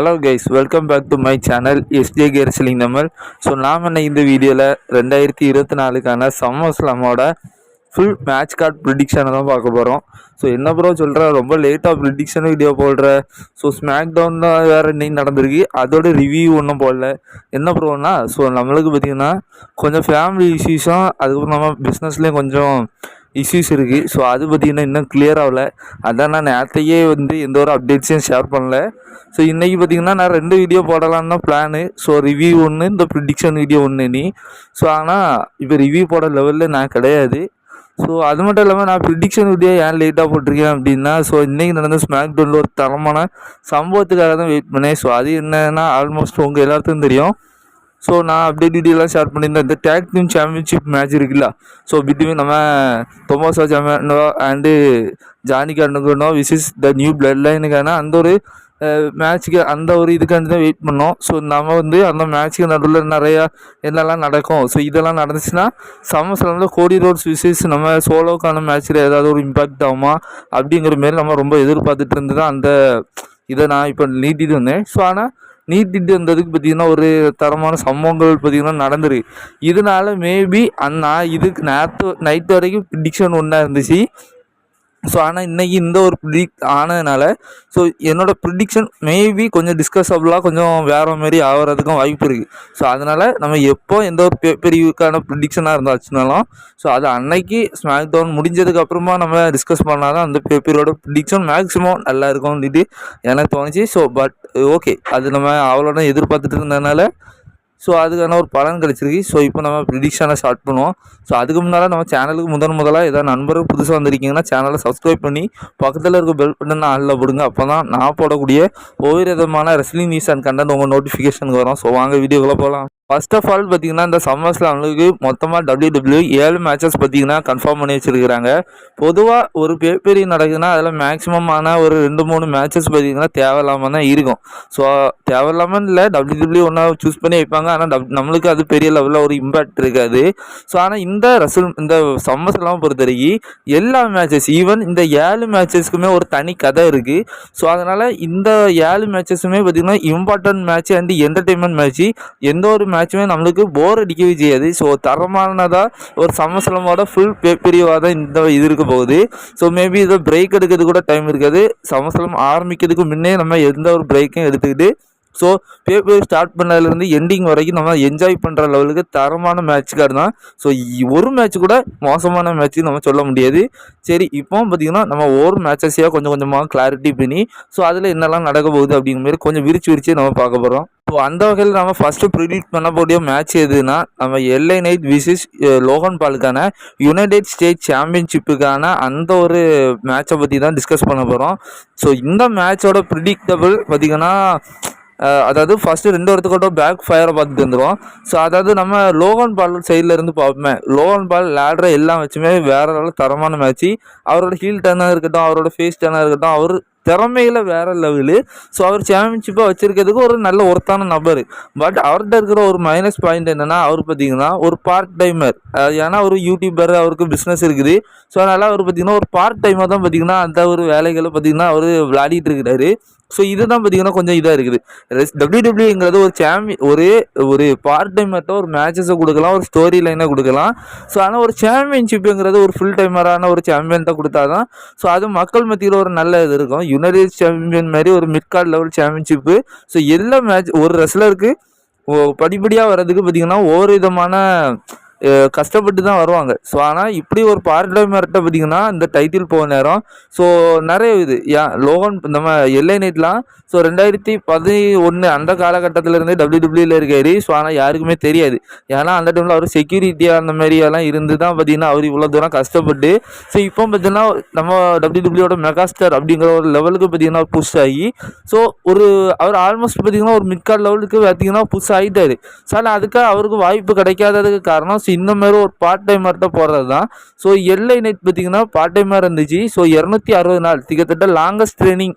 Hello guys welcome back to my channel S J கேர்ஸ்லிங் நம்மள் so நாம் என்ன இந்த வீடியோவில் ரெண்டாயிரத்தி இருபத்தி நாலுக்கான சம்மர் ஸ்லாமோட ஃபுல் மேட்ச் கார்ட் ப்ரிடிக்ஷனை தான் பார்க்க போகிறோம் ஸோ என்ன ப்ரோ சொல்கிற ரொம்ப லேட்டாக ப்ரிடிக்ஷன் வீடியோ போடுற. ஸோ ஸ்மாக் டவுன் தான் வேறு இன்னைக்கு நடந்திருக்கு. அதோட ரிவ்யூ ஒன்றும் போடல. என்ன ப்ரோன்னா ஸோ நம்மளுக்கு பார்த்திங்கன்னா கொஞ்சம் ஃபேமிலி இஷ்யூஸும் அதுக்கப்புறம் நம்ம பிஸ்னஸ்லேயும் கொஞ்சம் இஷ்யூஸ் இருக்குது ஸோ அது பார்த்திங்கன்னா இன்னும் கிளியர் ஆகல. அதான் நான் நேரத்தையே வந்து எந்த ஒரு அப்டேட்ஸையும் ஷேர் பண்ணல. ஸோ இன்றைக்கி பார்த்திங்கன்னா நான் ரெண்டு வீடியோ போடலான்னு தான் பிளானு ஸோ ரிவ்யூ ஒன்று இந்த ப்ரிடிக்ஷன் வீடியோ ஒன்று நீ ஸோ ஆனால் இப்போ ரிவ்யூ போட லெவலில் நான் கிடையாது. ஸோ அது மட்டும் இல்லாமல் நான் ப்ரிடிக்ஷன் வீடியோ ஏன் லேட்டாக போட்டிருக்கேன் அப்படின்னா ஸோ இன்றைக்கி நடந்த ஸ்மாக் டவுனில் ஒரு தரமான சம்பவத்துக்காக தான் வெயிட் பண்ணேன். ஸோ அது என்னன்னா ஆல்மோஸ்ட் உங்கள் எல்லாத்துக்கும் தெரியும். ஸோ நான் அப்டேட் டீட்டெயிலாக ஷேர் பண்ணியிருந்தேன். இந்த டேக் டீம் சாம்பியன்ஷிப் மேட்ச் இருக்குல்ல? ஸோ பிட்வீன் நம்ம தொமோசா ஜாமனோ and Johnny கண்டுக்கணும் this is the new blood லைனுக்கான அந்த ஒரு மேட்ச்சுக்கு அந்த ஒரு இதுக்காண்டி தான் வெயிட் பண்ணோம். ஸோ நம்ம வந்து அந்த மேட்ச்சுக்கு நடுவில் நிறையா என்னெல்லாம் நடக்கும்? ஸோ இதெல்லாம் நடந்துச்சுன்னா சமஸ்லாமில் கோடி ரோட்ஸ் விசேஷ் நம்ம சோலோக்கான மேட்ச்சில் ஏதாவது ஒரு இம்பாக்ட் ஆகுமா? அப்படிங்கிற மாரி நம்ம ரொம்ப எதிர்பார்த்துட்டு இருந்து தான் அந்த இதை நான் இப்போ நீட்டிட்டு வந்தேன். ஸோ ஆனால் நீட்டிட்டு வந்ததுக்கு பார்த்திங்கன்னா ஒரு தரமான சம்பவங்கள் பார்த்திங்கன்னா நடந்துருக்கு இதனால மேபி அண்ணா இதுக்கு நேற்று நைட்டு வரைக்கும் ப்ரிடிக்ஷன் ஒன்றா இருந்துச்சு. ஸோ ஆனால் இன்றைக்கி இந்த ஒரு ப்ரிடிக் ஆனதுனால ஸோ என்னோடய ப்ரிடிக்ஷன் மேபி கொஞ்சம் டிஸ்கஸபிளாக கொஞ்சம் வேறு மாரி ஆகிறதுக்கும் வாய்ப்பு இருக்குது ஸோ அதனால் நம்ம எப்போ எந்த ஒரு பே பிரிவுக்கான ப்ரிடிக்ஷனாக இருந்தாச்சுனாலும் ஸோ அது அன்னைக்கு ஸ்மாக் டவுன் முடிஞ்சதுக்கப்புறமா நம்ம டிஸ்கஸ் பண்ணால் தான் அந்த பேப்பரோட ப்ரிடிக்ஷன் மேக்ஸிமம் நல்லா இருக்கும்னு எனக்கு தோணுச்சு. ஸோ பட் ஓகே அது நம்ம அவ்வளோதான் எதிர்பார்த்துட்டு இருந்ததுனால ஸோ அதுக்கான ஒரு பலன் கிடச்சிருக்கு. ஸோ இப்போ நம்ம ப்ரிடிக்ஷனை ஸ்டார்ட் பண்ணுவோம். ஸோ அதுக்கு முன்னால் நம்ம சேனலுக்கு முதன் முதலாக ஏதாவது நண்பர்கள் புதுசாக வந்திருக்கீங்கன்னா சேனலை சப்ஸ்கிரைப் பண்ணி பக்கத்தில் இருக்க பெல் பட்டன் ஆளில் போடுங்க. அப்போ தான் நான் போடக்கூடிய ஒவ்வொரு விதமான ரெஸ்லிங் நியூஸ் அண்ட் கண்டென்ட் உங்கள் நோட்டிஃபிகேஷனுக்கு வரும். ஸோ வாங்க வீடியோக்குள்ளே போகலாம் ஃபர்ஸ்ட் ஆஃப் ஆல் பார்த்தீங்கன்னா இந்த சம்மர்ஸில் அவங்களுக்கு மொத்தமாக டபிள்யூ டபிள்யூ ஏழு மேட்சஸ் பார்த்தீங்கன்னா கன்ஃபார்ம் பண்ணி வச்சுருக்கிறாங்க. பொதுவாக ஒரு பேப்பரி நடக்குதுன்னா அதில் மேக்ஸிமமான ஒரு ரெண்டு மூணு மேட்சஸ் பார்த்தீங்கன்னா தேவையில்லாமல் தான் இருக்கும். ஸோ தேவையில்லாமல் இல்லை டபிள்யூ டபிள்யூ ஒன்றா சூஸ் பண்ணி வைப்பாங்க. ஆனால் டப் நம்மளுக்கு அது பெரிய லெவலில் ஒரு இம்பேக்ட் இருக்காது. ஸோ ஆனால் இந்த ரசல் இந்த சம்மர்ஸ்லாம் பொறுத்த வரைக்கும் எல்லா மேட்சஸ் ஈவன் இந்த ஏழு மேட்சஸ்க்குமே ஒரு தனி கதை இருக்குது ஸோ அதனால் இந்த ஏழு மேட்சஸுமே பார்த்திங்கன்னா important match and entertainment match எந்த ஒரு மேட்சுமே நம்மளுக்கு போர் அடிக்கவே செய்யாது. ஸோ தரமானதாக ஒரு சமசலமோட ஃபுல் பிரிவாக தான் இந்த இது இருக்க போகுது. ஸோ மேபி இதை பிரேக் எடுக்கிறது கூட டைம் இருக்காது. சமசலம் ஆரம்பிக்கிறதுக்கு முன்னே நம்ம எந்த ஒரு பிரேக்கும் எடுத்துக்கிட்டு ஸோ பேப்பர் ஸ்டார்ட் பண்ணதுலேருந்து எண்டிங் வரைக்கும் நம்ம என்ஜாய் பண்ணுற லெவலுக்கு தரமான மேட்ச் கார்டு தான். ஸோ ஒரு மேட்ச் கூட மோசமான மேட்ச்சு நம்ம சொல்ல முடியாது. சரி இப்போ பார்த்திங்கன்னா நம்ம ஒவ்வொரு மேட்சஸையாக கொஞ்சம் கொஞ்சமாக கிளாரிட்டி பண்ணி ஸோ அதில் என்னெல்லாம் நடக்க போகுது அப்படிங்கிற மாதிரி கொஞ்சம் விரிச்சு விரிச்சு நம்ம பார்க்க போகிறோம் ஸோ அந்த வகையில் நம்ம ஃபஸ்ட்டு ப்ரிடிக்ட் பண்ணக்கூடிய மேட்ச் எதுனா நம்ம எல்ஐ நைட் விசிஸ் லோகன் பாலுக்கான யுனைடெட் ஸ்டேட் சாம்பியன்ஷிப்புக்கான அந்த ஒரு மேட்சை பற்றி தான் டிஸ்கஸ் பண்ண போகிறோம் ஸோ இந்த மேட்சோட ப்ரிடிக்டபிள் பார்த்திங்கன்னா அதாவது ஃபஸ்ட்டு ரெண்டு ஒருத்தக்கோட்ட பேக் ஃபயரை பார்த்துட்டு வந்துடும் ஸோ அதாவது நம்ம லோகன் பால் சைடில் இருந்து பார்ப்போமே. லோகன் பால் லேட்ரு எல்லாம் வச்சுமே வேற லெவலில் தரமான மேட்ச்சு அவரோட ஹீல் டர்னாக இருக்கட்டும் அவரோட ஃபேஸ் டர்னாக இருக்கட்டும் அவர் திறமையில் வேறு லெவலு ஸோ அவர் சாம்பியன்ஷிப்பாக வச்சுருக்கிறதுக்கு ஒரு நல்ல ஒருத்தான நபர். பட் அவர்கிட்ட இருக்கிற ஒரு மைனஸ் பாயிண்ட் என்னென்னா அவர் பார்த்தீங்கன்னா ஒரு பார்ட் டைமர் ஏன்னா ஒரு யூடியூபர் அவருக்கு பிஸ்னஸ் இருக்குது. ஸோ அதனால் அவர் பார்த்திங்கன்னா ஒரு பார்ட் டைமாக தான் பார்த்திங்கன்னா அந்த ஒரு வேலைகளை பார்த்திங்கன்னா அவர் விளையாடிட்டு இருக்கிறாரு. ஸோ இதுதான் பார்த்தீங்கன்னா கொஞ்சம் இதாக இருக்குது. டபிள்யூ டபிள்யூங்கிறது ஒரு சாம்பி ஒரு ஒரு பார்ட் டைமர்ட்ட ஒரு மேட்சஸை கொடுக்கலாம் ஒரு ஸ்டோரி லைனை கொடுக்கலாம். ஸோ ஆனால் ஒரு சாம்பியன்ஷிப்புங்கிறது ஒரு ஃபுல் டைமரான ஒரு சாம்பியன்ட்ட கொடுத்தா தான் ஸோ அது மக்கள் மத்தியில் ஒரு நல்ல இது இருக்கும். யுனைடெட் சாம்பியன் மாதிரி ஒரு mid card level championship so எல்லா மேட்ச் ஒரு ரெஸ்லருக்கு படிப்படியாக வர்றதுக்கு பார்த்திங்கன்னா ஒவ்வொரு விதமான கஷ்டப்பட்டு தான் வருவாங்க. ஸோ ஆனால் இப்படி ஒரு பார்ட் டைமர்கிட்ட பார்த்திங்கன்னா இந்த டைட்டில் போக நேரம் ஸோ நிறைய இது. ஏன் லோகன் நம்ம எல்ஐ நைட்லாம் ஸோ ரெண்டாயிரத்தி பதி ஒன்று அந்த காலகட்டத்திலேருந்து டபிள்யூடபிள்யூவில் இருக்காரு. ஸோ ஆனால் யாருக்குமே தெரியாது. ஏன்னா அந்த டைமில் அவர் செக்யூரிட்டியாக அந்த மாதிரியெல்லாம் இருந்து தான் பார்த்தீங்கன்னா அவர் இவ்வளோ தூரம் கஷ்டப்பட்டு ஸோ இப்போ பார்த்தீங்கன்னா நம்ம டபிள்யூடபிள்யூட மெகாஸ்டர் மெகாஸ்டார் அப்படிங்கிற ஒரு லெவலுக்கு பார்த்திங்கன்னா புஷ் ஆகி ஸோ ஒரு அவர் ஆல்மோஸ்ட் பார்த்திங்கன்னா ஒரு மிட் லெவலுக்கு பார்த்தீங்கன்னா புஷ் ஆகிட்டாரு ஸோ ஆனால் அதுக்காக அவருக்கு வாய்ப்பு கிடைக்காததுக்கு காரணம் இந்த மாதிரி ஒரு பார்ட் டைமர்கிட்ட போடுறது தான் ஸோ எல்ஐ நைட் பார்த்தீங்கன்னா பார்ட் டைமாக இருந்துச்சு. ஸோ இரநூத்தி அறுபது நாள் கிட்டத்தட்ட longest training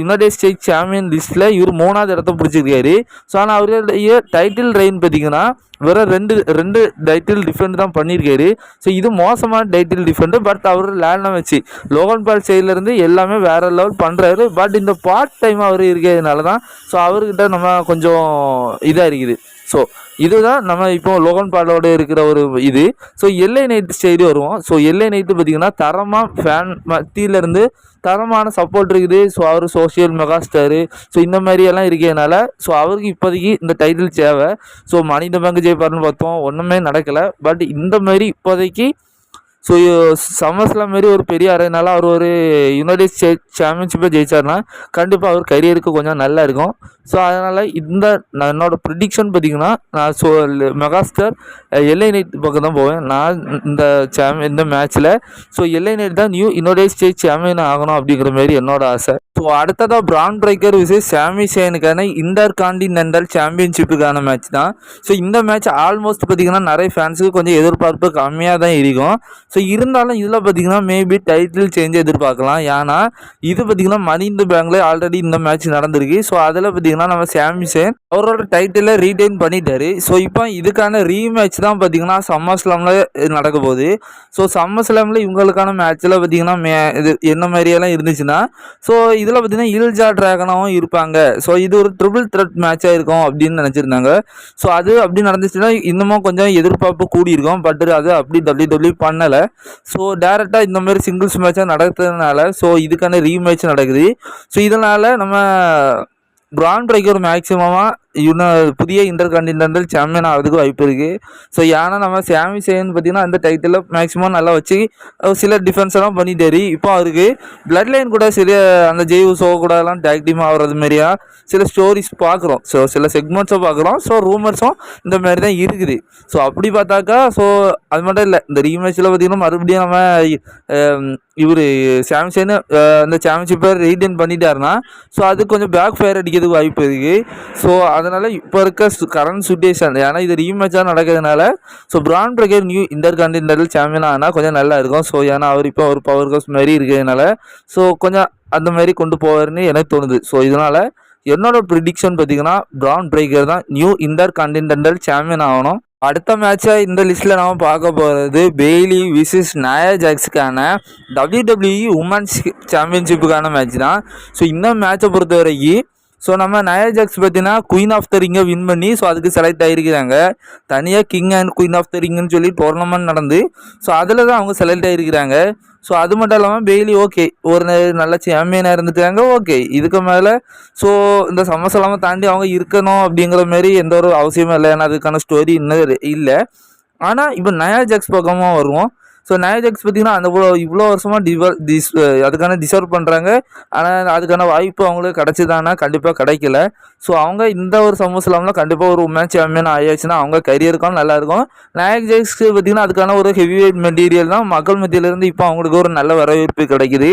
united state champion லிஸ்ட்டில் இவர் மூணாவது இடத்த பிடிச்சிருக்காரு. ஸோ ஆனால் அவருடைய டைட்டில் ரெயின் பார்த்தீங்கன்னா வெறும் ரெண்டு ரெண்டு டைட்டில் டிஃபெண்ட் தான் பண்ணியிருக்காரு ஸோ இது மோசமான டைட்டில் டிஃபெண்ட் பட் அவர் லேண்ட்லாம் வச்சு லோகன் பால் சைட்லேருந்து எல்லாமே வேற லெவல் பண்ணுறாரு பட் இந்த பார்ட் டைம் அவர் இருக்கிறதுனால தான் ஸோ அவர்கிட்ட நம்ம கொஞ்சம் இதாக இருக்குது. ஸோ இதுதான் நம்ம இப்போ லோகன் பாலோட இருக்கிற ஒரு இது. ஸோ எல்ஐ நைட்டு ஸ்டைடு வருவோம். ஸோ எல்ஐ நைட்டு பார்த்தீங்கன்னா தரமாக ஃபேன் மத்தியிலேருந்து தரமான சப்போர்ட் இருக்குது. ஸோ அவர் சோஷியல் மெகாஸ்டாரு ஸோ இந்த மாதிரியெல்லாம் இருக்கிறதுனால ஸோ அவருக்கு இப்போதைக்கு இந்த டைட்டில் தேவை. ஸோ மனித பங்கு ஜெயிப்பார்னு பார்த்தோம். ஒன்றுமே நடக்கலை. பட் இந்த மாதிரி இப்போதைக்கு ஸோ சம்மர்ஸ்லாம் மாரி ஒரு பெரிய அறைனால அவர் ஒரு யுனைடெட் ஸ்டேட் சாம்பியன்ஷிப்பை ஜெயிச்சார்னா கண்டிப்பாக அவர் கரியருக்கு கொஞ்சம் நல்லா இருக்கும். ஸோ அதனால் இந்த நான் என்னோடய ப்ரிடிக்ஷன் பார்த்தீங்கன்னா நான் ஸோ மெகாஸ்டார் எல்ஐ நைட் பக்கம் தான் போவேன். நான் இந்த சாம் இந்த மேட்ச்சில் ஸோ எல்ஐ நைட் தான் நியூ யுனைடெட் ஸ்டேட் சாம்பியன் ஆகணும் அப்படிங்கிற மாதிரி என்னோட ஆசை. ஸோ அடுத்ததாக பிரான் பிரேக்கர் விசஸ் சாமி சேனுக்கான இன்டர் காண்டினென்டல் சாம்பியன்ஷிப்புக்கான மேட்ச் தான். ஸோ இந்த மேட்ச் ஆல்மோஸ்ட் பார்த்தீங்கன்னா நிறைய ஃபேன்ஸுக்கு கொஞ்சம் எதிர்பார்ப்பு கம்மியாக தான் இருக்கும். ஸோ இருந்தாலும் இதில் பார்த்தீங்கன்னா மேபி டைட்டில் சேஞ்ச் எதிர்பார்க்கலாம். ஏன்னா இது பார்த்தீங்கன்னா மணி இந்த பேங்க்ல ஆல்ரெடி இந்த மேட்ச் நடந்திருக்கு. ஸோ அதில் பார்த்தீங்கன்னா நம்ம சாம்சன் அவரோட டைட்டிலை ரீடைன் பண்ணிட்டாரு. ஸோ இப்போ இதுக்கான ரீமேட்ச் தான் பார்த்தீங்கன்னா சம்மர் ஸ்லாமில் நடக்க போகுது. ஸோ சம்மர் ஸ்லாமில் இவங்களுக்கான மேட்ச்சில் பார்த்தீங்கன்னா மே இது என்ன மாதிரியெல்லாம் இருந்துச்சுன்னா ஸோ இதில் பார்த்தீங்கன்னா இல்ஜா ட்ராகனாகவும் இருப்பாங்க. ஸோ இது ஒரு ட்ரிபிள் த்ரெட் மேட்சாக இருக்கும் அப்படின்னு நினச்சிருந்தாங்க. ஸோ அது அப்படி நடந்துச்சுன்னா இன்னமும் கொஞ்சம் எதிர்பார்ப்பு கூடியிருக்கும். பட் அது அப்படி டபிள்யூ டபிள்யூ பண்ணலை. ஸோ டேரெக்டாக இந்த மாதிரி சிங்கிள்ஸ் மேட்சாக நடக்கிறதுனால ஸோ இதுக்கான ரீமேட்ச் நடக்குது. ஸோ இதனால் நம்ம பிராண்ட் பிரேக்கர் மேக்ஸிமமாக இன்னும் புதிய இன்டர் கான்டினென்டல் சாம்பியன் ஆகிறதுக்கு வாய்ப்பு இருக்குது ஸோ ஏன்னா நம்ம சாமி சேன் பார்த்தீங்கன்னா அந்த டைட்டில் மேக்ஸிமம் நல்லா வச்சு சில டிஃபென்ஸ் எல்லாம் பண்ணிட்டாரு. இப்போ அவருக்கு பிளட் லைன் கூட சில அந்த ஜெய்வு ஷோ கூட எல்லாம் டேக் டீம் ஆகிறது மாதிரியா சில ஸ்டோரிஸ் பார்க்குறோம். ஸோ சில செக்மெண்ட்ஸை பார்க்குறோம். ஸோ ரூமர்ஸும் இந்த மாதிரி தான் இருக்குது. ஸோ அப்படி பார்த்தாக்கா ஸோ அது மட்டும் இல்லை இந்த ரீமேஜில் பார்த்தீங்கன்னா மறுபடியும் நம்ம இவர் சாம்சங் அந்த சாம்பியன்ஷிப்பை ரீடைன் பண்ணிட்டாருன்னா ஸோ அது கொஞ்சம் பேக் ஃபயர் அடிக்கிறதுக்கு வாய்ப்பு இருக்குது ஸோ அதனால் இப்போ இருக்க கரண்ட் சுச்சுவேஷன் ஏன்னா இது ரீமேட்சாக நடக்கிறதுனால so Bron Breakker new intercontinental champion ஆனால் கொஞ்சம் நல்லா இருக்கும். ஸோ ஏன்னா அவர் இப்போ ஒரு பவர் கோஸ் மாதிரி இருக்கிறதுனால ஸோ கொஞ்சம் அந்த மாதிரி கொண்டு போவார்னு எனக்கு தோணுது. ஸோ இதனால் என்னோட ப்ரிடிக்ஷன் பார்த்தீங்கன்னா பிரான் பிரேக்கர் தான் நியூ இன்டர் கான்டினென்டல் சாம்பியன் ஆகணும். அடுத்த மேட்சாக இந்த லிஸ்ட்டில் நாம் பார்க்க போகிறது பெய்லி விசிஸ் நயா ஜாக்ஸுக்கான டபிள்யூடபிள்யூஇ உமன்ஸ் சாம்பியன்ஷிப்புக்கான மேட்ச் தான். ஸோ இந்த மேட்சை பொறுத்த வரைக்கும் ஸோ நம்ம நயா ஜாக்ஸ் பார்த்தீங்கன்னா குயின் ஆஃப் த ரிங்கை வின் பண்ணி ஸோ அதுக்கு செலக்ட் ஆகிருக்கிறாங்க தனியாக king and queen of the ரிங்குன்னு சொல்லி டோர்னமெண்ட் நடந்து ஸோ அதில் தான் அவங்க செலக்ட் ஆகிருக்கிறாங்க ஸோ அது மட்டும் இல்லாமல் பெய்லி ஓகே ஒரு நல்ல சாம்பியனாக இருந்துட்டாங்க ஓகே இதுக்கு மேலே ஸோ இந்த சமஸ்லாமல் தாண்டி அவங்க இருக்கணும் அப்படிங்கிற மாதிரி எந்த ஒரு அவசியமும் இல்லை. ஏன்னா அதுக்கான ஸ்டோரி இன்னும் இல்லை. ஆனால் இப்போ நயா ஜாக்ஸ் பக்கமாக வருவோம். ஸோ நயோஜெக்ஸ் பார்த்தீங்கன்னா அந்த இவ்வளோ இவ்வளோ வருஷமாக டிவல் டிஸ் அதுக்கான டிசர்வ் பண்ணுறாங்க ஆனால் அதுக்கான வாய்ப்பு அவங்களுக்கு கிடச்சிதானா கண்டிப்பாக கிடைக்கல. ஸோ அவங்க இந்த ஒரு சமூகத்தில் கண்டிப்பாக ஒரு உமன் சாம்பியன் ஆயாச்சுன்னா அவங்க கரியருக்கும் நல்லாயிருக்கும் நாயக் ஜெக்ஸ்க்கு பார்த்திங்கன்னா அதுக்கான ஒரு ஹெவி வெயிட் மெட்டீரியல் தான். மக்கள் மத்தியிலேருந்து இப்போ அவங்களுக்கு ஒரு நல்ல வரவேற்பு கிடைக்குது.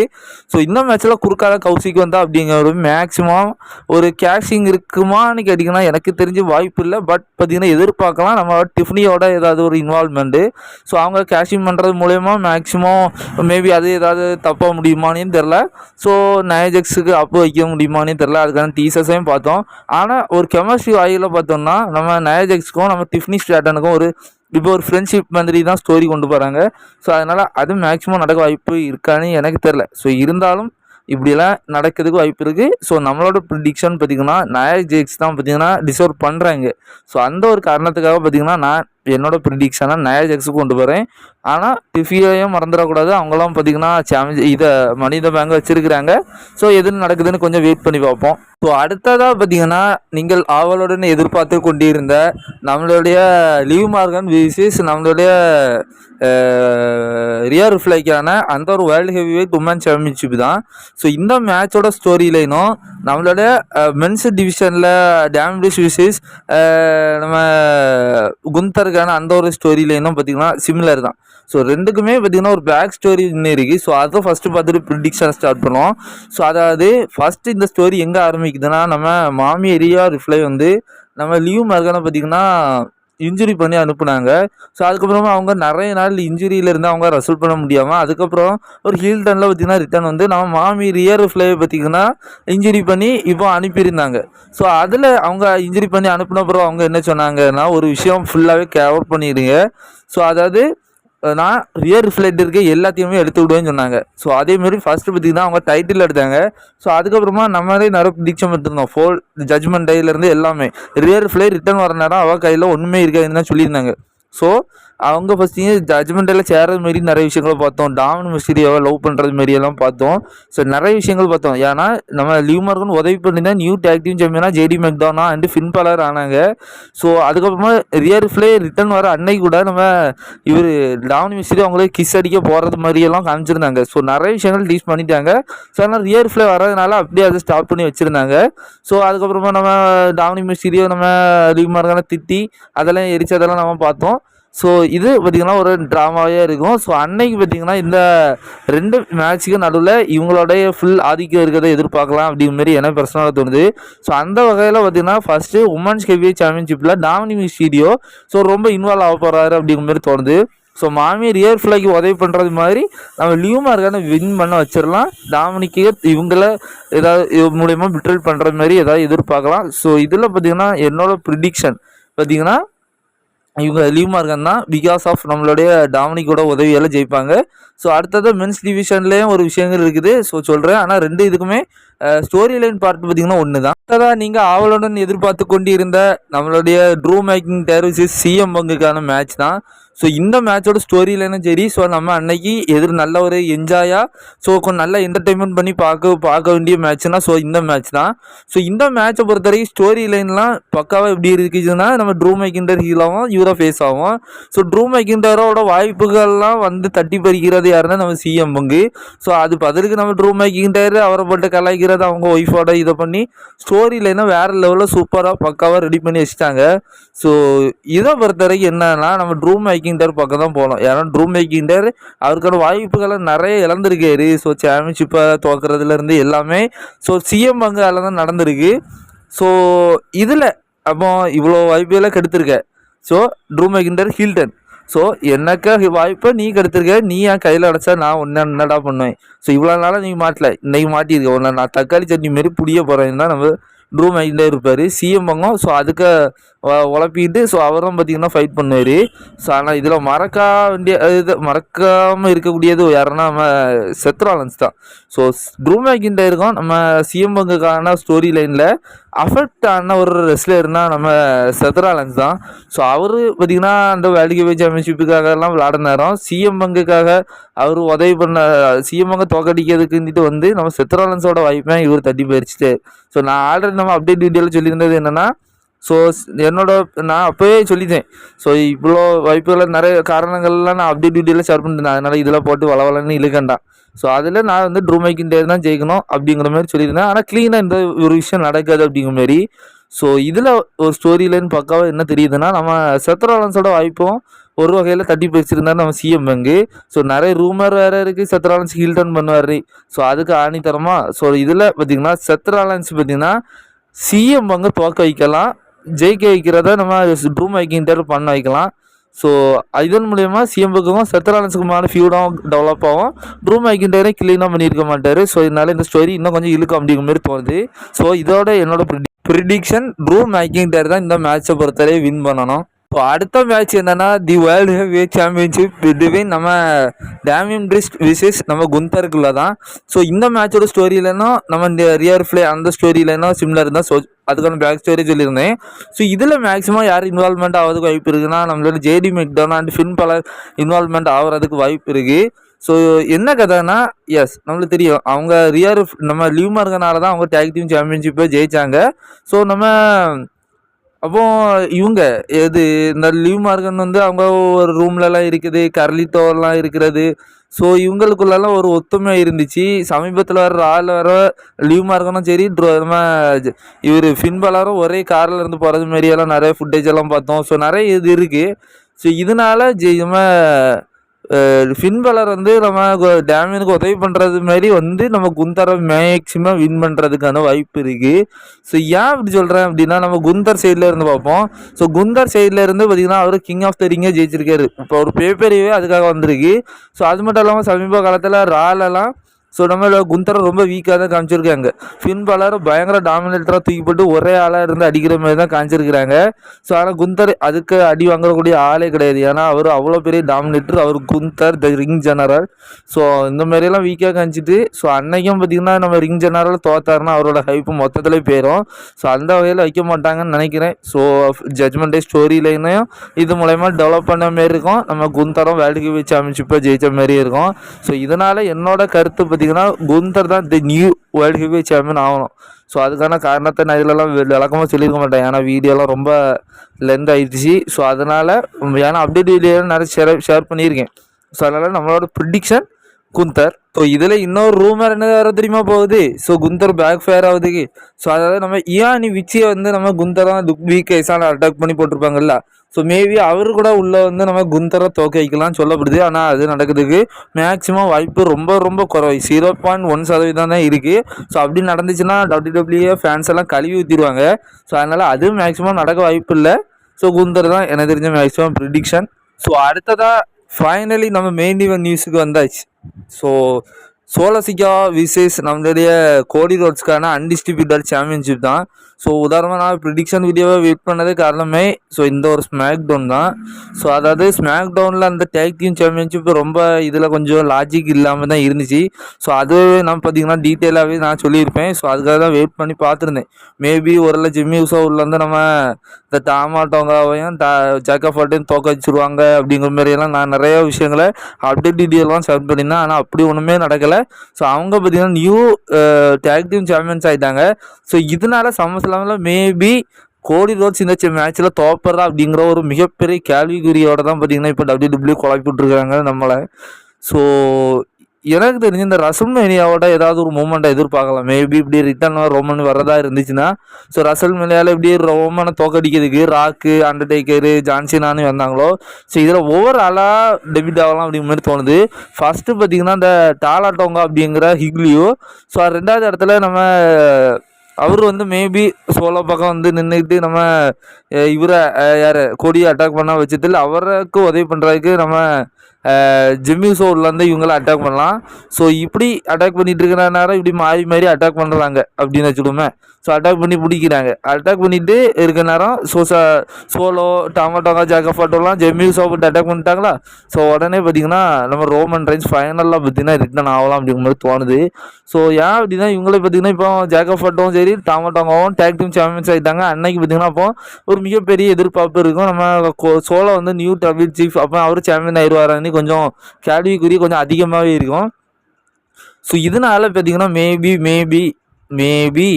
ஸோ இந்த மேட்ச்சில் குறுக்கால கௌசிக்கு வந்தால் அப்படிங்கிற மேக்ஸிமம் ஒரு கேஷிங் இருக்குமான்னு கேட்டிங்கன்னா எனக்கு தெரிஞ்ச வாய்ப்பு இல்லை. பட் பார்த்திங்கன்னா எதிர்பார்க்கலாம். நம்ம டிஃப்னியோட ஏதாவது ஒரு இன்வால்மெண்ட்டு ஸோ அவங்க கேஷிங் பண்ணுறது மூலயமா மேக்ஸிமம் மேபி அது ஏதாவது தப்பாக முடியுமானு தெரில ஸோ நயஜெக்ஸுக்கு அப்போ வைக்க முடியுமானு தெரில அதுக்கான டீசர்ஸையும் பார்த்தோம். ஆனால் ஒரு கெமிஸ்ட்ரி வாயில் பார்த்தோம்னா நம்ம நயஜெக்ஸுக்கும் நம்ம டிஃப்னி ஸ்டேட்டனுக்கும் ஒரு இப்போ ஒரு ஃப்ரெண்ட்ஷிப் மாதிரி தான் ஸ்டோரி கொண்டு போகிறாங்க ஸோ அதனால் அது மேக்ஸிமம் நடக்க வாய்ப்பு இருக்கான்னு எனக்கு தெரில ஸோ இருந்தாலும் இப்படியெல்லாம் நடக்கிறதுக்கு வாய்ப்பு இருக்குது ஸோ நம்மளோட ப்ரிடிக்ஷன் பார்த்திங்கன்னா நாயக் ஜேக்ஸ் தான் பார்த்திங்கன்னா டிசர்வ் பண்ணுறாங்க ஸோ அந்த ஒரு காரணத்துக்காக பார்த்திங்கன்னா நான் என்னோட ப்ரிடிக்ஷனை நயா ஜேக்ஸுக்கு கொண்டு போகிறேன் ஆனால் டிஃபியையும் மறந்துடக்கூடாது. அவங்களாம் பார்த்திங்கன்னா சாமிஜ் இதை மனித பேங்க் வச்சுருக்கிறாங்க. ஸோ எது நடக்குதுன்னு கொஞ்சம் வெயிட் பண்ணி பார்ப்போம். ஸோ அடுத்ததாக பார்த்தீங்கன்னா நீங்கள் ஆவலுடன் எதிர்பார்த்து கொண்டிருந்த நம்மளுடைய லீவ் மார்கன் விசிஸ் நம்மளுடைய ரியர் ஃப்ளைக்கான அந்த ஒரு world heavyweight women championship தான். ஸோ இந்த மேட்சோட ஸ்டோரி லைனும் நம்மளோட மென்ஸ் டிவிஷனில் டேம்டிஸ் விசிஸ் நம்ம குந்தருக்கான அந்த ஒரு ஸ்டோரி லைனும் பார்த்திங்கன்னா சிமிலர் தான். ஸோ ரெண்டுக்குமே பார்த்திங்கன்னா ஒரு பேக் ஸ்டோரி இன்னும் இருக்குது ஸோ அதை ஃபஸ்ட்டு பார்த்துட்டு ப்ரிடிக்ஷன் ஸ்டார்ட் பண்ணுவோம். ஸோ அதாவது ஃபஸ்ட்டு இந்த ஸ்டோரி எங்கே ஆரம்பிக்குதுன்னா நம்ம மாமி ரியா ரிஃப்ளை வந்து நம்ம லீவ் மார்க்கான பார்த்திங்கன்னா இன்ஜுரி பண்ணி அனுப்புனாங்க. ஸோ அதுக்கப்புறமா அவங்க நிறைய நாள் இன்ஜுரியிலேருந்து அவங்க ரசூல் பண்ண முடியாமல் அதுக்கப்புறம் ஒரு ஹீல்டனில் பார்த்தீங்கன்னா ரிட்டர்ன் வந்து நம்ம மாமி ரியர் ஃப்ளே பார்த்திங்கன்னா இன்ஜுரி பண்ணி இப்போ அனுப்பியிருந்தாங்க. ஸோ அதில் அவங்க இன்ஜுரி பண்ணி அனுப்பின அப்புறம் அவங்க என்ன சொன்னாங்கன்னா ஒரு விஷயம் ஃபுல்லாகவே கவர் பண்ணிடுங்க. ஸோ அதாவது நான் ரியர் ரிஃப்ளெக்ட் இருக்க எல்லாத்தையுமே எடுத்து விடுவேன்னு சொன்னாங்க. ஸோ அதேமாரி பற்றி பார்த்தீங்கன்னா அவங்க டைட்டில் எடுத்தாங்க. ஸோ அதுக்கப்புறமா நம்மளே நிறைய ப்ரிடிக்ஷன் எடுத்திருந்தோம். ஃபோல் ஜட்மெண்ட் டேலேருந்து எல்லாமே. ரியர் ஃப்ளைட் ரிட்டர்ன் வர நேரம் அவள் கையில் ஒன்றுமே இருக்காதுன்னு தான் சொல்லியிருந்தாங்க. ஸோ அவங்க ஃபஸ்ட்டு ஜட்மெண்ட்டில் சேர்றது மாரி நிறைய விஷயங்களை பார்த்தோம். டாமின் மிஸ்டீரியாவை லவ் பண்ணுறது மாரி எல்லாம் பார்த்தோம். ஸோ நிறைய விஷயங்கள் பார்த்தோம். ஏன்னா நம்ம லீவ் உதவி பண்ணி தான் new tag team சாம்பியனாக JD McDonagh and Finn Balor ஆனாங்க. ஸோ அதுக்கப்புறமா ரியர் ஃப்ளே ரிட்டர்ன் வர அன்னைக்கு கூட நம்ம இவர் டாமின் மிஸ்டரி அவங்களே கிஸ் அடிக்க போகிறது மாதிரியெல்லாம் காமிச்சிருந்தாங்க. ஸோ நிறைய விஷயங்கள் டீஸ் பண்ணிட்டாங்க. ஸோ அதனால் ரியர் ஃப்ளே வரதுனால அப்படியே அதை ஸ்டாப் பண்ணி வச்சுருந்தாங்க. ஸோ அதுக்கப்புறமா நம்ம டாமினி மிஸ்திரியை நம்ம லீவ் திட்டி அதெல்லாம் எரிச்சதெல்லாம் நம்ம பார்த்தோம். ஸோ இது பார்த்திங்கன்னா ஒரு ட்ராமாவே இருக்கும். ஸோ அன்னைக்கு பார்த்திங்கன்னா இந்த ரெண்டு மேட்ச்சுக்கு நடுவில் இவங்களோடைய ஃபுல் ஆதிக்கம் இருக்கிறத எதிர்பார்க்கலாம் அப்படிங்கிற மாதிரி எனக்கு பர்சனலாக தோணுது. ஸோ அந்த வகையில் பார்த்திங்கன்னா ஃபஸ்ட்டு உமன்ஸ் ஹெவி சாம்பியன்ஷிப்பில் டாமினிக் ஸ்டீடியோ ஸோ ரொம்ப இன்வால்வ் ஆக போகிறாரு அப்படிங்கிற மாதிரி தோணுது. ஸோ மாமி ரியர் ஃப்ளைக்கு உதவி பண்ணுறது மாதிரி நம்ம லியூமா இருக்கான வின் பண்ண வச்சிடலாம். டாமினிக்கு இவங்கள ஏதாவது மூலயமா பிட்ரல் பண்ணுற மாதிரி ஏதாவது எதிர்பார்க்கலாம். ஸோ இதில் பார்த்திங்கன்னா என்னோடய ப்ரிடிக்ஷன் பார்த்திங்கன்னா இவங்க லீவ் மார்க்கன் தான் பிகாஸ் ஆஃப் நம்மளுடைய டாமினிக்கோட உதவியால் ஜெயிப்பாங்க. ஸோ அடுத்தது மென்ஸ் டிவிஷன்லேயும் ஒரு விஷயங்கள் இருக்குது. ஸோ சொல்கிறேன் ஆனால் ரெண்டு இதுக்குமே ஸ்டோரி லைன் பார்ட் பார்த்தீங்கன்னா ஒன்று தான் அடுத்ததாக நீங்கள் ஆவலுடன் எதிர்பார்த்து கொண்டு இருந்த நம்மளுடைய ட்ரூ மேக்கிங் டேர்விசஸ் சிஎம் பங்குக்கான மேட்ச் தான். ஸோ இந்த மேட்சோட ஸ்டோரி லைனும் சரி ஸோ நம்ம அன்னைக்கு எதிர் நல்ல ஒரு என்ஜாயாக ஸோ கொஞ்சம் நல்லா என்டர்டைன்மெண்ட் பண்ணி பார்க்க பார்க்க வேண்டிய மேட்ச்னா ஸோ இந்த மேட்ச் தான். ஸோ இந்த மேட்சை பொறுத்தவரைக்கும் ஸ்டோரி லைன்லாம் பக்காவாக எப்படி இருக்குதுன்னா நம்ம ட்ரூ மேக்கிண்டர் ஹீலாகவும் யூரோ ஃபேஸ் ஆகும் ஸோ ட்ரூ மேக்கிண்டரோட வாய்ப்புகள்லாம் வந்து தட்டி பறிக்கிறது யாருன்னா நம்ம சிஎம் பங்கு. ஸோ அது பதிலுக்கு நம்ம ட்ரூ மேக்கிண்டர் அவரை போட்டு கலாய்க்கிறது அவங்க ஒய்ஃபோட இதை பண்ணி ஸ்டோரி லைனை வேறு லெவலில் சூப்பராக பக்காவாக ரெடி பண்ணி வச்சுட்டாங்க. ஸோ இதை பொறுத்த வரைக்கும் என்னன்னா நம்ம ட்ரூ மேக்கிண்டர் பக்கம் தான் போகலாம் ஏன்னா ட்ரூ மேக்கிண்டர் அவருக்கான வாய்ப்புகளை நிறைய இழந்திருக்காரு ஸோ சாம்பியன்ஷிப்பை துவக்கிறதுலேருந்து எல்லாமே. ஸோ சிஎம் பங்கால தான் நடந்திருக்கு. ஸோ இதில் அப்போ இவ்வளோ வாய்ப்புகளை கெடுத்திருக்க. ஸோ ட்ரூ மேக்கிண்டர் ஹில்டன் ஸோ எனக்கு வாய்ப்பை நீ கெடுத்திருக்க? நீ என் கையில் அடைச்சா நான் ஒன்று என்னடா பண்ணுவேன்? ஸோ இவ்வளோ நாளாக நீ மாட்டல. இன்றைக்கி மாட்டியிருக்க. ஒன்று நான் தக்காளி சட்னி மாரி புடிய போகிறேன் தான் நம்ம ட்ரூ மைண்டில் இருப்பார். சிஎம் பங்கம் ஸோ அதுக்கு உழப்பிட்டு ஸோ அவரும் பார்த்தீங்கன்னா ஃபைட் பண்ணுவார். ஸோ ஆனால் இதில் மறக்க வேண்டிய இது மறக்காமல் இருக்கக்கூடியது யாருன்னா நம்ம செத்ராலன்ஸ் தான். ஸோ ட்ரூமேக்கிண்ட இருக்கோம். நம்ம சிஎம் பங்குக்கான ஸ்டோரி லைனில் அஃபெக்ட் ஆன ஒரு ரெஸ்லர்னால் நம்ம செத்ராலன்ஸ் தான். ஸோ அவர் பார்த்தீங்கன்னா அந்த வேர்ல்டு போய் சாம்பியன்ஷிப்புக்காகலாம் விளாட நேரம் சிஎம் பங்குக்காக அவர் உதவி பண்ண சிஎம் பங்கை தோக்கடிக்கிறதுக்குன்ட்டு வந்து நம்ம செத்ராலன்ஸோட வாய்ப்பை இவர் தட்டி போயிடுச்சிட்டு ஸோ நான் ஆல்ரெடி நம்ம அப்டேட் வீடியோவில் சொல்லியிருந்தது என்னென்னா ஸோ என்னோட நான் அப்போவே சொல்லிட்டேன். ஸோ இவ்வளோ வாய்ப்புகள் நிறைய காரணங்கள்லாம் நான் அப்டேட் வீடியோவில் ஷேர் பண்ணிருந்தேன் அதனால் இதில் போட்டு வளவலன்னு இழுக்கண்டாம் ஸோ அதில் நான் வந்து ட்ரூ மேக்கிங் தான் ஜெயிக்கணும் அப்படிங்கிற மாதிரி சொல்லியிருந்தேன். ஆனால் க்ளீனாக இந்த ஒரு விஷயம் நடக்காது அப்படிங்கிற மாதிரி. ஸோ இதில் ஒரு ஸ்டோரி லைன் பக்காவாக என்ன தெரியுதுன்னா நம்ம செத்ராலன்ஸோட வாய்ப்பும் ஒரு வகையில் தட்டி பிடிச்சிருந்தா நம்ம சிஎம் பங்கு ஸோ நிறைய ரூமர் வேறு இருக்குது செத்ராலன்ஸ் டர்ன் பண்ணுவார். ஸோ அதுக்கு ஆணித்தரமாக ஸோ இதில் பார்த்திங்கன்னா செத்ராலன்ஸ் பார்த்தீங்கன்னா சிஎம் பங்கு துவக்க வைக்கலாம். ஜெயிக்க வைக்கிறத நம்ம ட்ரூம் வைக்கின்டர் பண்ண வைக்கலாம். ஸோ இதன் மூலயமா சிஎம்புக்கும் பங்குக்கும் செத்ராலன்ஸுக்குமான ஃபியூடும் டெவலப் ஆகும். ட்ரூம் வைக்கின்டரே க்ளீனாக பண்ணியிருக்க மாட்டார். ஸோ இதனால இந்த ஸ்டோரி இன்னும் கொஞ்சம் இழுக்கும் அப்படிங்கிற மாதிரி தோணுது. ஸோ இதோட என்னோட ப்ரிடிக்ஷன் ட்ரூ மேக்கிங்டர் தான் இந்த மேட்சை பொறுத்தவரை வின் பண்ணணும். இப்போ அடுத்த மேட்ச் என்னன்னா the world heavy championship between நம்ம டேமியம் ட்ரிஸ்ட் விசஸ் நம்ம குந்தருக்குள்ள தான் ஸோ இந்த மேட்சோட ஸ்டோரியிலனும் நம்ம இந்த ரியர் ஃப்ளே அந்த ஸ்டோரியிலனும் சிம்லர் தான். ஸோ அதுக்கான பேக் ஸ்டோரி சொல்லியிருந்தேன். ஸோ இதில் மேக்ஸிமம் யார் இன்வால்மெண்ட் ஆகிறதுக்கு வாய்ப்பு இருக்குன்னா நம்மளோட JD McDonagh and Finn Balor involvement ஆகிறதுக்கு வாய்ப்பு இருக்குது ஸோ என்ன கதைன்னா எஸ் நம்மளுக்கு தெரியும். அவங்க ரியர் நம்ம லீவ் மார்க்கனால தான் அவங்க டேக் டீம் சாம்பியன்ஷிப்பை ஜெயிச்சாங்க. ஸோ நம்ம அப்போ இவங்க எது இந்த லீவ் மார்கன் வந்து அவங்க ஒரு ரூம்லலாம் இருக்குது கர்லிட்டோலாம் இருக்கிறது. ஸோ இவங்களுக்குள்ளெல்லாம் ஒரு ஒத்துமை இருந்துச்சு. சமீபத்தில் வர ஆள் வர லீவ் மார்கனும் சரி ட்ரோ- நம்ம இவர் ஃபின்பலாரும் ஒரே காரில் இருந்து போகிறது மாரியெல்லாம் நிறைய ஃபுட்டேஜ் எல்லாம் பார்த்தோம். ஸோ நிறைய இது இருக்குது ஸோ இதனால ஜெய்மா நம்ம ஃபின்பலர் வந்து நம்ம டேமியனுக்கு உதவி பண்ணுறது மாதிரி வந்து நம்ம குந்தரை மேக்சிமம் வின் பண்ணுறதுக்கான வாய்ப்பு இருக்குது ஸோ ஏன் இப்படி சொல்கிறேன் அப்படின்னா நம்ம குந்தர் சைடில் இருந்து பார்ப்போம். ஸோ குந்தர் சைடில் இருந்து பார்த்திங்கன்னா அவர் கிங் ஆஃப் த ரிங்கே ஜெயிச்சிருக்காரு. இப்போ ஒரு பேப்பரையே அதுக்காக வந்திருக்கு. ஸோ அது மட்டும் இல்லாமல் சமீப காலத்தில் ராலெல்லாம் ஸோ நம்ம குந்தரை ரொம்ப வீக்காக தான் காமிச்சிருக்காங்க. ஃபின் பாலர் பயங்கர டாமினேட்டராக தூக்கிப்பட்டு ஒரே ஆளாக இருந்து அடிக்கிற மாதிரி தான் காமிச்சிருக்கிறாங்க. ஸோ ஆனால் குந்தர் அதுக்கு அடி வாங்கக்கூடிய ஆளே கிடையாது. ஏன்னா அவர் அவ்வளோ பெரிய dominator our Gunther the ring general so இந்த மாதிரியெல்லாம் வீக்காக காமிச்சிட்டு ஸோ அன்னைக்கும் பார்த்திங்கன்னா நம்ம ரிங் ஜெனரல் தோத்தாருன்னா அவரோட ஹைப்பு மொத்தத்தில் போயிடும் ஸோ அந்த வகையில் வைக்க மாட்டாங்கன்னு நினைக்கிறேன். ஸோ ஜட்மெண்ட் டே ஸ்டோரி லைனையும் இது மூலயமா டெவலப் பண்ண மாரி இருக்கும். நம்ம குந்தரம் வேலைக்கு வச்சு அமைச்சு இப்போ ஜெயிச்ச மாதிரி இருக்கும். ஸோ இதனால் என்னோட கருத்து பார்த்தீங்கன்னா குந்தர் தான் the new world heavyweight champion ஆகணும். ஸோ அதுக்கான காரணத்தை நான் இதிலலாம் விளக்கமாக சொல்லியிருக்க மாட்டேன். ஏன்னா வீடியோலாம் ரொம்ப லென்த் ஆயிடுச்சு. ஸோ அதனால் ஏன்னா அப்டேட் வீடியோ நிறைய ஷேர் ஷேர் பண்ணியிருக்கேன். ஸோ அதனால் நம்மளோட ப்ரிடிக்ஷன் குந்தர். ஸோ இதில் இன்னொரு ரூமர் என்ன வர தெரியுமா போகுது? ஸோ குந்தர் பேக் ஃபயர் ஆகுதுக்கு. ஸோ அதாவது நம்ம இயானி விச்சியை வந்து நம்ம குந்தர் தான் துக் வீக் ஐஸான அட்டாக் பண்ணி போட்டிருப்பாங்கல்ல. ஸோ மேபி அவர் கூட உள்ளே வந்து நம்ம குந்தரை தோக்க வைக்கலாம்னு சொல்லப்படுது. ஆனால் அது நடக்கிறதுக்கு மேக்ஸிமம் வாய்ப்பு ரொம்ப ரொம்ப குறை ஜீரோ பாயிண்ட் ஒன் சதவீதம் தான் இருக்குது ஸோ அப்படி நடந்துச்சுன்னா டபிள்யூடபிள்யூஏ ஃபேன்ஸ் எல்லாம் கழுவி ஊற்றிடுவாங்க ஸோ அதனால் அதுவும் மேக்ஸிமம் நடக்க வாய்ப்பு இல்லை. ஸோ குந்தர் தான் எனக்கு தெரிஞ்ச மேக்ஸிமம் ப்ரிடிக்ஷன் ஸோ அடுத்ததாக ஃபைனலி நம்ம மெயின் ஈவெண்ட் நியூஸுக்கு வந்தாச்சு. ஸோ சோலசிகா விசேஸ் நம்மளுடைய கோடி ரோட்ஸ்க்கான அன்டிஸ்ட்ரிபியூட்டர் சாம்பியன்ஷிப் தான். ஸோ உதாரணமாக நான் ப்ரிடிக்ஷன் வீடியோவை வெயிட் பண்ணது காரணமே ஸோ இந்த ஒரு ஸ்மாக் டவுன் தான். ஸோ அதாவது ஸ்மாக் டவுனில் அந்த டேக் டீம் சாம்பியன்ஷிப் ரொம்ப இதில் கொஞ்சம் லாஜிக் இல்லாமல் தான் இருந்துச்சு. ஸோ அது நான் பார்த்தீங்கன்னா டீட்டெயிலாகவே நான் சொல்லியிருப்பேன். ஸோ அதுக்காக தான் வெயிட் பண்ணி பார்த்துருந்தேன். மேபி ஒரு ஜிம்மி உள்ள நம்ம இந்த டாமாட்டோங்காவையும் டா ஜாக்கஃபாட்டையும் தோக்க வச்சுருவாங்க அப்படிங்கிற மாதிரியெல்லாம் நான் நிறைய விஷயங்களை அப்டேட் டீட்டெயிலாம் ஷேர் பண்ணியிருந்தேன். ஆனால் அப்படி ஒன்றுமே நடக்கலை. ஸோ அவங்க பார்த்தீங்கன்னா நியூ டேக் டீம் சாம்பியன்ஸ் ஆகிட்டாங்க ஸோ இதனால இல்லாமல் மேபி கோடி ரோட்ஸ் இந்த மேட்ச்சில் தோப்பறா அப்படிங்கிற ஒரு மிகப்பெரிய கேள்விக்குறியோட தான் பார்த்தீங்கன்னா இப்போ டபிள்யூ டபிள்யூ குழப்பிட்டுருக்காங்க நம்மளை. ஸோ எனக்கு தெரிஞ்சு இந்த ரசல் மேனியாவோட ஏதாவது ஒரு மூமெண்ட்டை எதிர்பார்க்கலாம். மேபி இப்படி ரிட்டர்ன் ரோமன் வரதா இருந்துச்சுன்னா ஸோ ரசல் மேனியாவில் இப்படி ரோமனை தோக்கடிக்கிறதுக்கு ராக்கு அண்டர்டேக்கரு ஜான்சினான்னு வந்தாங்களோ ஸோ இதில் ஒவ்வொரு ஆளாக டெபிட் ஆகலாம் அப்படிங்கிற மாதிரி தோணுது. ஃபஸ்ட்டு பார்த்தீங்கன்னா இந்த டாலாட்டோங்க அப்படிங்கிற ஹிக்லியோ ஸோ ரெண்டாவது இடத்துல நம்ம அவர் வந்து மேபி சோலோ பக்கம் வந்து நின்றுக்கிட்டு நம்ம இவரை யார் கொடியை அட்டாக் பண்ண வச்சதில் அவருக்கு உதவி பண்ணுறதுக்கு நம்ம ஜிம்மி சோர்லேருந்து இவங்களாம் அட்டாக் பண்ணலாம். ஸோ இப்படி அட்டாக் பண்ணிட்டு இருக்கிற நேரம் இப்படி மாறி மாறி அட்டாக் பண்ணுறாங்க அப்படின்னு வச்சுடுமே ஸோ அட்டாக் பண்ணி பிடிக்கிறாங்க. அட்டாக் பண்ணிட்டு இருக்கிற நேரம் ஸோ சோலோ டாமாட்டோங்கா ஜாக்கஃபாட்டோலாம் ஜெம்மி ஷோ போட்டு அட்டாக் பண்ணிட்டாங்களா? ஸோ உடனே பார்த்தீங்கன்னா நம்ம ரோமன் ரைன்ஸ் ஃபைனலாக பார்த்தீங்கன்னா ரிட்டன் ஆகலாம் அப்படிங்கிற மாதிரி தோணுது. ஸோ ஏன் அப்படின்னா இவங்களே பார்த்தீங்கன்னா இப்போ ஜாக்கஃபாட்டோவும் சரி டாமாட்டோங்காவும் டேக் டீம் சாம்பியன்ஸ் ஆகிட்டாங்க அன்னைக்கு பார்த்தீங்கன்னா அப்போ ஒரு மிகப்பெரிய எதிர்பார்ப்பு இருக்கும். நம்ம சோலோ வந்து நியூ டபிள் சீஃப் அப்போ அவர் சாம்பியன் ஆயிடுவாரான்னு கொஞ்சம் கேள்விக்குறி கொஞ்சம் அதிகமாகவே இருக்கும். ஸோ இதனால் பார்த்தீங்கன்னா மேபி மேபி மேபி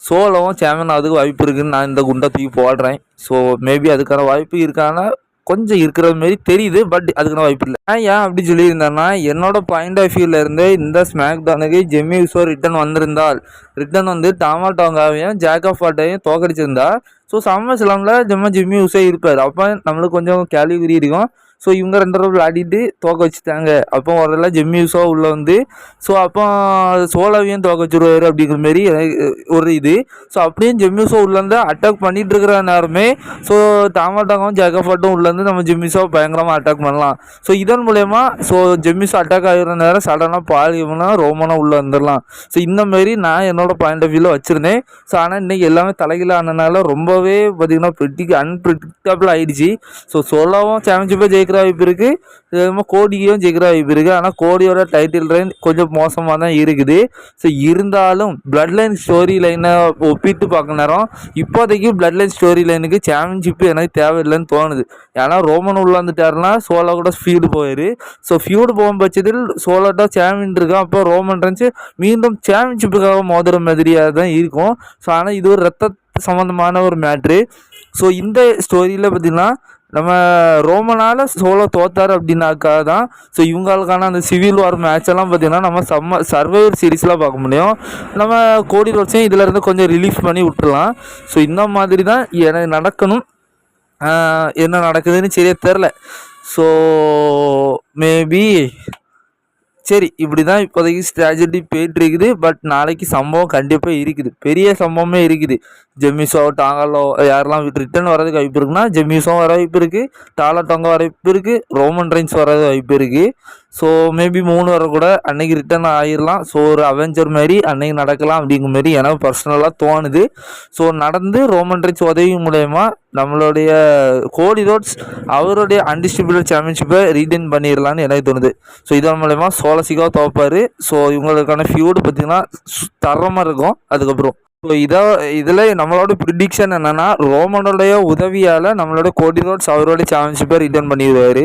சோளவும் சேமன் அதுக்கு வாய்ப்பு இருக்குதுன்னு நான் இந்த குண்டை தூக்கி போடுறேன். ஸோ மேபி அதுக்கான வாய்ப்பு இருக்கான கொஞ்சம் இருக்கிற மாரி தெரியுது பட் அதுக்கான வாய்ப்பு இல்லை. நான் ஏன் அப்படி சொல்லியிருந்தேன்னா என்னோட பாயிண்ட் ஆஃப் வியூவில் இருந்து இந்த ஸ்மாக் டவுனுக்கு ஜெம்மி விசோ ரிட்டன் வந்திருந்தால் ரிட்டன் வந்து டாமா டாங்காவையும் ஜாக் ஆஃப் வாட்டையும் தோக்கடிச்சிருந்தா ஸோ சம்மர் சிலாமில் ஜெம்ம ஜிம்மி விசோ இருப்பார். அப்போ நம்மளுக்கு கொஞ்சம் கேள்விக்குறி இருக்கும். ஸோ இவங்க ரெண்டு ரூபா விளையாடிட்டு தோக்க வச்சுட்டாங்க. அப்போ வரல ஜெம்மி உள்ளே வந்து ஸோ அப்போ சோலாவையும் தோக்க வச்சுருவார் அப்படிங்கிற மாரி ஒரு இது. ஸோ அப்படியும் ஜெம்யூஸோ உள்ளேருந்து அட்டாக் பண்ணிகிட்டு இருக்கிற நேரமே ஸோ தாமாட்டாகவும் ஜெகஃபாட்டும் உள்ளேருந்து நம்ம ஜெம்யூஸோ பயங்கரமாக அட்டாக் பண்ணலாம். ஸோ இதன் மூலயமா ஸோ ஜெம்யூஸோ அட்டாக் ஆகிற நேரம் சடனாக பாலியம்னா ரோமனாக உள்ளே வந்துடலாம். ஸோ இந்த மாரி நான் என்னோட பாயிண்ட் ஆஃப் வியூவில் வச்சுருந்தேன். ஸோ ஆனால் இன்றைக்கி எல்லாமே தலைகீழ ஆனதுனால ரொம்பவே பார்த்திங்கன்னா ப்ரிட்டிக் அன்பிரிடிக்டபிள் ஆகிடுச்சு ஸோ சோலாவும் சாம்பியன்ஷிப்பை ஜெயிக்க ஜெயிக்கிற வாய்ப்பு இருக்குது கோடியும் ஜெயிக்கிற வாய்ப்பு இருக்குது ஆனால் கோடியோட டைட்டில் ரைன் கொஞ்சம் மோசமாக தான் இருக்குது. ஸோ இருந்தாலும் பிளட் லைன் ஸ்டோரி லைனை ஒப்பிட்டு பார்க்க நேரம் இப்போதைக்கு பிளட் லைன் ஸ்டோரி லைனுக்கு சாம்பியன்ஷிப்பு எனக்கு தேவையில்லைன்னு தோணுது. ஏன்னா ரோமன் உள்ள வந்துட்டாருன்னா சோலோ கூட ஃபீல்டு போயிரு. ஸோ ஃபீல்டு போகும் பட்சத்தில் சோலோட்டா சாம்பியன் இருக்கான். அப்போ ரோமன் இருந்துச்சு மீண்டும் சாம்பியன்ஷிப்புக்காக மோதுற மாதிரியாக தான் இருக்கும். ஸோ ஆனால் இது ஒரு ரத்த சம்மந்தமான ஒரு மேட்ரு ஸோ இந்த ஸ்டோரியில் பார்த்திங்கன்னா நம்ம ரோமனால் சோலோ தோத்தார் அப்படின்னாக்கா தான் ஸோ இவங்களுக்கான அந்த சிவில் வார் மேட்ச் எல்லாம் பார்த்தீங்கன்னா நம்ம சம்ம சர்வைவர் சீரீஸ்லாம் பார்க்க முடியும். நம்ம கோடி ரோட்ஸையும் இதிலேருந்து கொஞ்சம் ரிலீஃப் பண்ணி விட்டுலாம் ஸோ இந்த மாதிரி தான் எனக்கு நடக்கணும் என்ன நடக்குதுன்னு சரியாக தெரில ஸோ மேபி சரி இப்படி தான் இப்போதைக்கு ஸ்ட்ராட்டஜி போயிட்டு இருக்குது. பட் நாளைக்கு சம்பவம் கண்டிப்பாக இருக்குது. பெரிய சம்பவமே இருக்குது. ஜெமிசோ டாங்காலோ யாரெல்லாம் ரிட்டர்ன் வரதுக்கு வாய்ப்பு இருக்குன்னா ஜெமிஸோ வர வாய்ப்பு இருக்குது டாலா டொங்க வர வாய்ப்பு இருக்குது ரோமன் ரைன்ஸ் வரது வாய்ப்பு இருக்குது ஸோ மேபி மூணு வர கூட அன்னைக்கு ரிட்டர்ன் ஆயிடலாம் ஸோ ஒரு அவெஞ்சர் மாதிரி அன்னைக்கு நடக்கலாம் அப்படிங்கிற மாதிரி எனக்கு பர்சனலாக தோணுது. ஸோ நடந்து ரோமன் ரைட்ஸ் உதவி மூலயமா நம்மளுடைய கோடி ரோட்ஸ் அவருடைய அன்டிஸ்ட்ரிபியூட்டட் சாம்பியன்ஷிப்பை ரீடைன் பண்ணிடலான்னு எனக்கு தோணுது. ஸோ இதன் மூலயமா சோலசிக்காக துவப்பார் ஸோ இவங்களுக்கான ஃபியூடு பார்த்திங்கன்னா தரமாக இருக்கும். அதுக்கப்புறம் ஸோ இதை இதில் நம்மளோட ப்ரிடிக்ஷன் என்னென்னா ரோமனுடைய உதவியால் நம்மளோட கோடி ரோட்ஸ் அவருடைய சாம்பியன்ஷிப்பை ரிட்டர்ன் பண்ணிடுவார்